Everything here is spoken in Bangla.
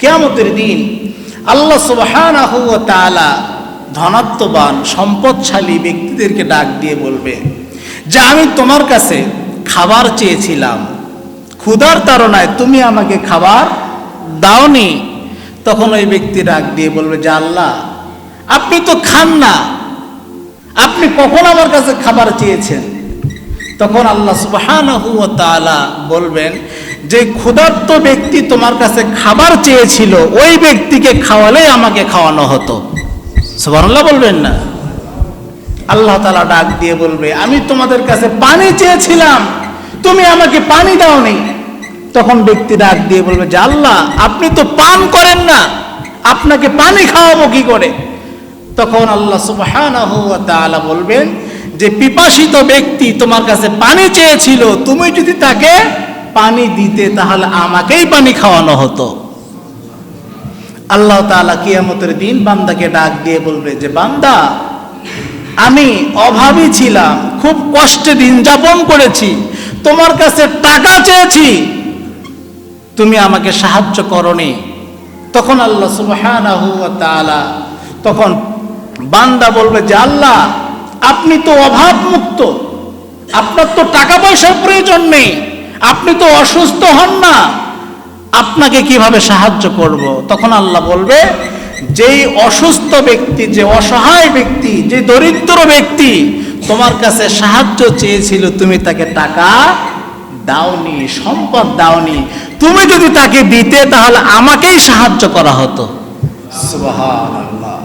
কেয়ামতের দিন আল্লাহ তাআলা ধনাত্মবান, সম্পদশালী ব্যক্তিদেরকে ডাক দিয়ে বলবে যে, আমি তোমার কাছে খাবার চেয়েছিলাম। ক্ষুধার তাড়নায় তুমি আমাকে খাবার দাওনি। তখন ওই ব্যক্তি ডাক দিয়ে বলবে, যে আল্লাহ, আপনি তো খান না। আপনি কখন আমার কাছে খাবার চেয়েছেন? তখন আল্লাহ সুবহানাহু ওয়া বলবেন যে ক্ষুধার্ত ব্যক্তি তোমার কাছে খাবার চেয়েছিল, ওই ব্যক্তিকে খাওয়ালেই আমাকে খাওয়ানো হতো। সুবহানাল্লাহ বলবেন না। আল্লাহ তাআলা ডাক দিয়ে বলবে, আমি তোমাদের কাছে পানি চেয়েছিলাম, তুমি আমাকে পানি দাওনি। তখন ব্যক্তি ডাক দিয়ে বলবে, যে আল্লাহ, আপনি তো পান করেন না, আপনাকে পানি খাওয়াবো কি করে? তখন আল্লাহ তাআলা বলবেন যে পিপাসিত ব্যক্তি তোমার কাছে পানি চেয়েছিল, তুমি যদি তাকে পানি দিতে, তাহলে আমাকেই পানি খাওয়ানো হতো। আল্লাহ তাআলা কিয়ামতের দিন বান্দাকে ডাক দিয়ে বলবে যে, বান্দা, আমি অভাবী ছিলাম, খুব কষ্টে দিন যাপন করেছি, তোমার কাছে টাকা চেয়েছি, তুমি আমাকে সাহায্য করনি। তখন আল্লাহ তাআলা, তখন বান্দা বলবে যে, আল্লাহ আপনি তো অভাব মুক্ত আপনার তো টাকা পয়সার প্রয়োজন নেই। আপনি তো অসুস্থ হন না। আপনাকে কীভাবে সাহায্য করব? তখন আল্লাহ বলবে, যেই অসুস্থ ব্যক্তি, যে অসহায় ব্যক্তি, যে দরিদ্র ব্যক্তি তোমার কাছে সাহায্য চেয়েছিল, তুমি তাকে টাকা দাওনি, সম্পদ দাওনি। তুমি যদি তাকে দিতে, তাহলে আমাকেই সাহায্য করা হতো। সুবহানাল্লাহ।